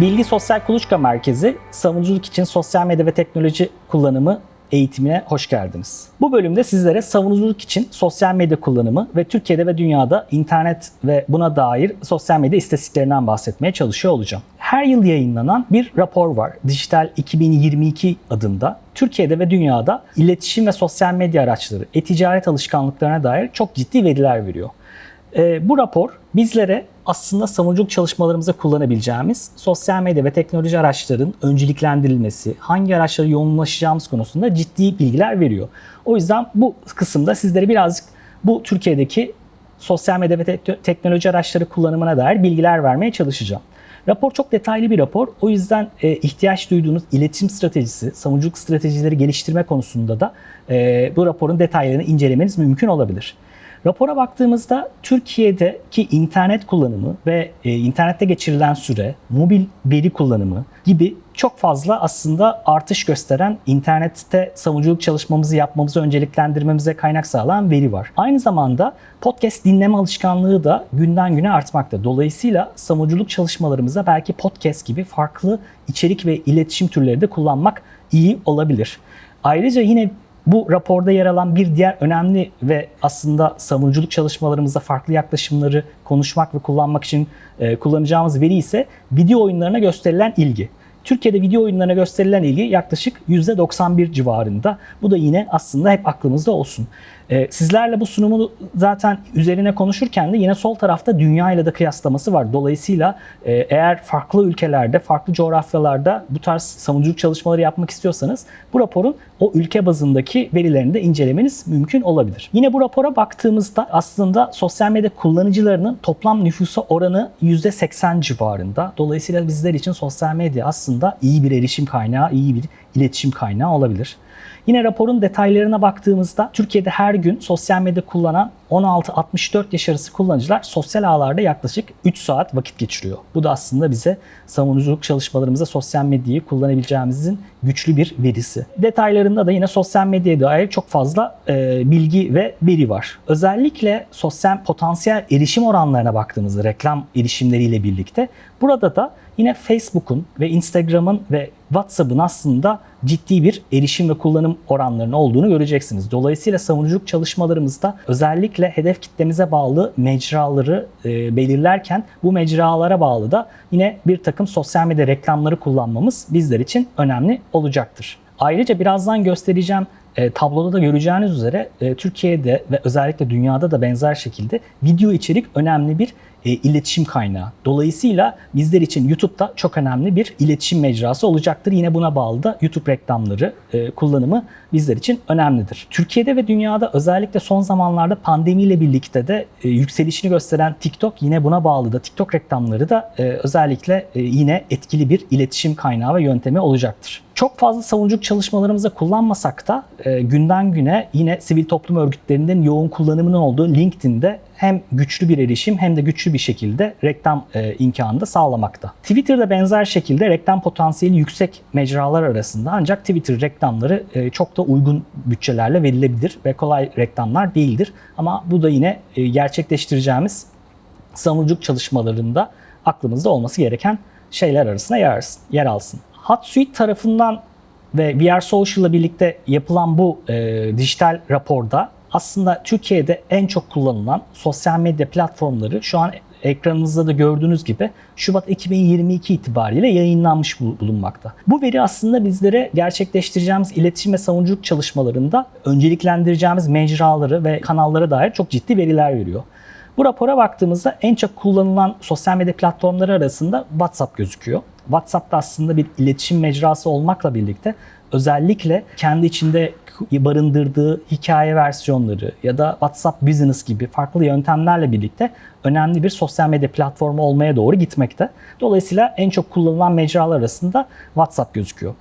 Bilgi Sosyal Kuluçka Merkezi, savunuculuk için sosyal medya ve teknoloji kullanımı eğitimine hoş geldiniz. Bu bölümde sizlere savunuculuk için sosyal medya kullanımı ve Türkiye'de ve dünyada internet ve buna dair sosyal medya istatistiklerinden bahsetmeye çalışıyor olacağım. Her yıl yayınlanan bir rapor var. Dijital 2022 adında. Türkiye'de ve dünyada iletişim ve sosyal medya araçları, e-ticaret alışkanlıklarına dair çok ciddi veriler veriyor. E, bu rapor bizlere aslında savunuculuk çalışmalarımızda kullanabileceğimiz sosyal medya ve teknoloji araçların önceliklendirilmesi, hangi araçlara yoğunlaşacağımız konusunda ciddi bilgiler veriyor. O yüzden bu kısımda sizlere birazcık bu Türkiye'deki sosyal medya ve te- teknoloji araçları kullanımına dair bilgiler vermeye çalışacağım. Rapor çok detaylı bir rapor. O yüzden e, ihtiyaç duyduğunuz iletişim stratejisi, savunuculuk stratejileri geliştirme konusunda da e, bu raporun detaylarını incelemeniz mümkün olabilir. Rapora baktığımızda Türkiye'deki internet kullanımı ve e, internette geçirilen süre, mobil veri kullanımı gibi çok fazla aslında artış gösteren internette savunuculuk çalışmamızı yapmamızı önceliklendirmemize kaynak sağlayan veri var. Aynı zamanda podcast dinleme alışkanlığı da günden güne artmakta. Dolayısıyla savunuculuk çalışmalarımıza belki podcast gibi farklı içerik ve iletişim türleri de kullanmak iyi olabilir. Ayrıca yine bu raporda yer alan bir diğer önemli ve aslında savunuculuk çalışmalarımızda farklı yaklaşımları konuşmak ve kullanmak için e, kullanacağımız veri ise video oyunlarına gösterilen ilgi. Türkiye'de video oyunlarına gösterilen ilgi yaklaşık %91 civarında. Bu da yine aslında hep aklımızda olsun. Ee, sizlerle bu sunumu zaten üzerine konuşurken de yine sol tarafta dünya ile de kıyaslaması var. Dolayısıyla e, eğer farklı ülkelerde, farklı coğrafyalarda bu tarz savunuculuk çalışmaları yapmak istiyorsanız bu raporun o ülke bazındaki verilerini de incelemeniz mümkün olabilir. Yine bu rapora baktığımızda aslında sosyal medya kullanıcılarının toplam nüfusa oranı %80 civarında. Dolayısıyla bizler için sosyal medya aslında iyi bir erişim kaynağı, iyi bir iletişim kaynağı olabilir. Yine raporun detaylarına baktığımızda Türkiye'de her gün sosyal medya kullanan 16-64 yaş arası kullanıcılar sosyal ağlarda yaklaşık 3 saat vakit geçiriyor. Bu da aslında bize savunuculuk çalışmalarımızda sosyal medyayı kullanabileceğimizin güçlü bir verisi. Detaylarında da yine sosyal medyaya dair çok fazla e, bilgi ve veri var. Özellikle sosyal potansiyel erişim oranlarına baktığımızda reklam erişimleriyle birlikte burada da yine Facebook'un ve Instagram'ın ve WhatsApp'ın aslında ciddi bir erişim ve kullanım oranlarının olduğunu göreceksiniz. Dolayısıyla savunuculuk çalışmalarımızda özellikle hedef kitlemize bağlı mecraları e, belirlerken bu mecralara bağlı da yine bir takım sosyal medya reklamları kullanmamız bizler için önemli olacaktır. Ayrıca birazdan göstereceğim e, tabloda da göreceğiniz üzere e, Türkiye'de ve özellikle dünyada da benzer şekilde video içerik önemli bir e, iletişim kaynağı. Dolayısıyla bizler için YouTube'da çok önemli bir iletişim mecrası olacaktır. Yine buna bağlı da YouTube reklamları e, kullanımı bizler için önemlidir. Türkiye'de ve dünyada özellikle son zamanlarda pandemiyle birlikte de e, yükselişini gösteren TikTok yine buna bağlı da TikTok reklamları da e, özellikle e, yine etkili bir iletişim kaynağı ve yöntemi olacaktır. Çok fazla savunuculuk çalışmalarımızda kullanmasak da e, günden güne yine sivil toplum örgütlerinin yoğun kullanımının olduğu LinkedIn'de hem güçlü bir erişim hem de güçlü bir şekilde reklam e, imkanı da sağlamakta. Twitter'da benzer şekilde reklam potansiyeli yüksek mecralar arasında ancak Twitter reklamları e, çok da uygun bütçelerle verilebilir ve kolay reklamlar değildir. Ama bu da yine e, gerçekleştireceğimiz savunuculuk çalışmalarında aklımızda olması gereken şeyler arasında yer, yer alsın. HotSuite tarafından ve VR Social'la birlikte yapılan bu e, dijital raporda aslında Türkiye'de en çok kullanılan sosyal medya platformları şu an ekranınızda da gördüğünüz gibi Şubat 2022 itibariyle yayınlanmış bulunmakta. Bu veri aslında bizlere gerçekleştireceğimiz iletişim ve savunuculuk çalışmalarında önceliklendireceğimiz mecraları ve kanallara dair çok ciddi veriler veriyor. Bu rapora baktığımızda en çok kullanılan sosyal medya platformları arasında WhatsApp gözüküyor. WhatsApp da aslında bir iletişim mecrası olmakla birlikte özellikle kendi içinde barındırdığı hikaye versiyonları ya da WhatsApp Business gibi farklı yöntemlerle birlikte önemli bir sosyal medya platformu olmaya doğru gitmekte. Dolayısıyla en çok kullanılan mecralar arasında WhatsApp gözüküyor.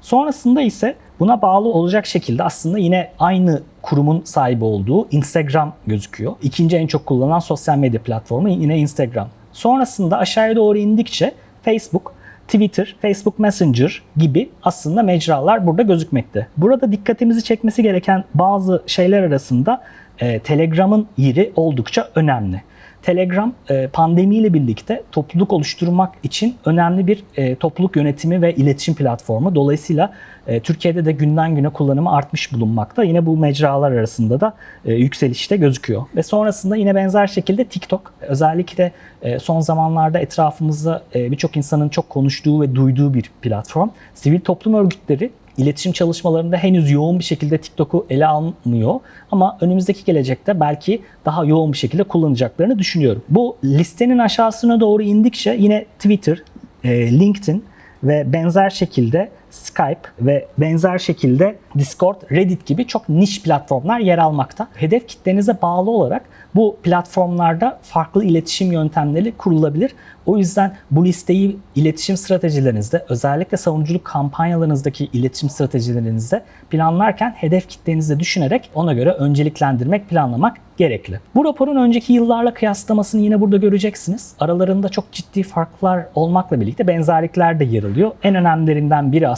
Sonrasında ise buna bağlı olacak şekilde aslında yine aynı kurumun sahibi olduğu Instagram gözüküyor. İkinci en çok kullanılan sosyal medya platformu yine Instagram. Sonrasında aşağıya doğru indikçe Facebook, Twitter, Facebook Messenger gibi aslında mecralar burada gözükmekte. Burada dikkatimizi çekmesi gereken bazı şeyler arasında e, Telegram'ın yeri oldukça önemli. Telegram e, pandemiyle birlikte topluluk oluşturmak için önemli bir e, topluluk yönetimi ve iletişim platformu. Dolayısıyla e, Türkiye'de de günden güne kullanımı artmış bulunmakta. Yine bu mecralar arasında da yükselişte gözüküyor. Ve sonrasında yine benzer şekilde TikTok. Özellikle son zamanlarda etrafımızda birçok insanın çok konuştuğu ve duyduğu bir platform. Sivil toplum örgütleri iletişim çalışmalarında henüz yoğun bir şekilde TikTok'u ele almıyor. Ama önümüzdeki gelecekte belki daha yoğun bir şekilde kullanacaklarını düşünüyorum. Bu listenin aşağısına doğru indikçe yine Twitter, e, LinkedIn ve benzer şekilde Skype ve benzer şekilde Discord, Reddit gibi çok niş platformlar yer almakta. Hedef kitlenize bağlı olarak bu platformlarda farklı iletişim yöntemleri kurulabilir. O yüzden bu listeyi iletişim stratejilerinizde, özellikle savunuculuk kampanyalarınızdaki iletişim stratejilerinizde planlarken hedef kitlenizi düşünerek ona göre önceliklendirmek, planlamak gerekli. Bu raporun önceki yıllarla kıyaslamasını yine burada göreceksiniz. Aralarında çok ciddi farklar olmakla birlikte benzerlikler de yer alıyor. En önemlilerinden biri aslında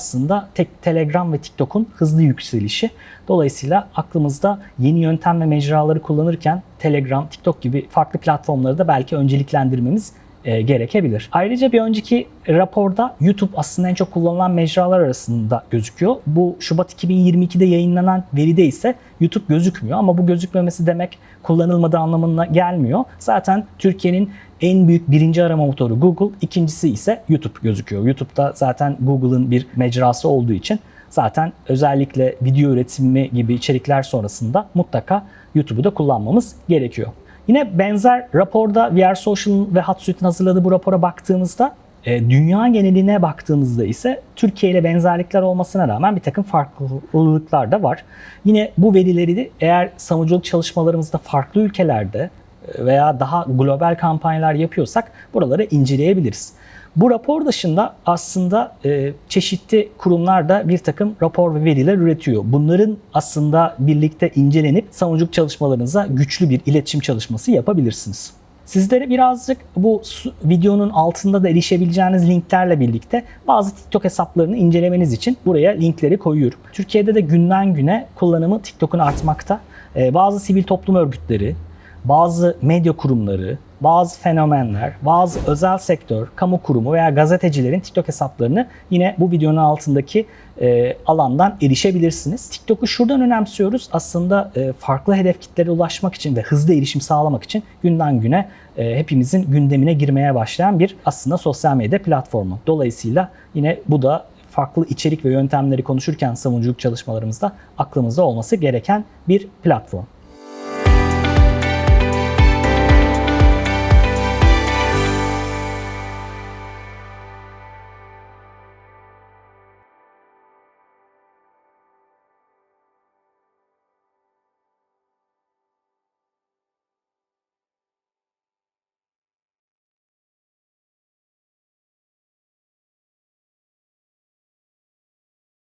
tek Telegram ve TikTok'un hızlı yükselişi. Dolayısıyla aklımızda yeni yöntem ve mecraları kullanırken Telegram, TikTok gibi farklı platformları da belki önceliklendirmemiz e, gerekebilir. Ayrıca bir önceki raporda YouTube aslında en çok kullanılan mecralar arasında gözüküyor. Bu Şubat 2022'de yayınlanan veride ise YouTube gözükmüyor ama bu gözükmemesi demek kullanılmadığı anlamına gelmiyor. Zaten Türkiye'nin en büyük birinci arama motoru Google, ikincisi ise YouTube gözüküyor. YouTube'da zaten Google'ın bir mecrası olduğu için zaten özellikle video üretimi gibi içerikler sonrasında mutlaka YouTube'u da kullanmamız gerekiyor. Yine benzer raporda VR Social ve Hotsuite'in hazırladığı bu rapora baktığımızda e, dünya geneline baktığımızda ise Türkiye ile benzerlikler olmasına rağmen bir takım farklılıklar da var. Yine bu verileri de eğer savunuculuk çalışmalarımızda farklı ülkelerde e, veya daha global kampanyalar yapıyorsak buraları inceleyebiliriz. Bu rapor dışında aslında e, çeşitli kurumlar da bir takım rapor ve veriler üretiyor. Bunların aslında birlikte incelenip savunuculuk çalışmalarınıza güçlü bir iletişim çalışması yapabilirsiniz. Sizlere birazcık bu videonun altında da erişebileceğiniz linklerle birlikte bazı TikTok hesaplarını incelemeniz için buraya linkleri koyuyorum. Türkiye'de de günden güne kullanımı TikTok'un artmakta. Ee, bazı sivil toplum örgütleri, bazı medya kurumları, bazı fenomenler, bazı özel sektör, kamu kurumu veya gazetecilerin TikTok hesaplarını yine bu videonun altındaki e, alandan erişebilirsiniz. TikTok'u şuradan önemsiyoruz. Aslında e, farklı hedef kitlere ulaşmak için ve hızlı erişim sağlamak için günden güne e, hepimizin gündemine girmeye başlayan bir aslında sosyal medya platformu. Dolayısıyla yine bu da farklı içerik ve yöntemleri konuşurken savunuculuk çalışmalarımızda aklımızda olması gereken bir platform.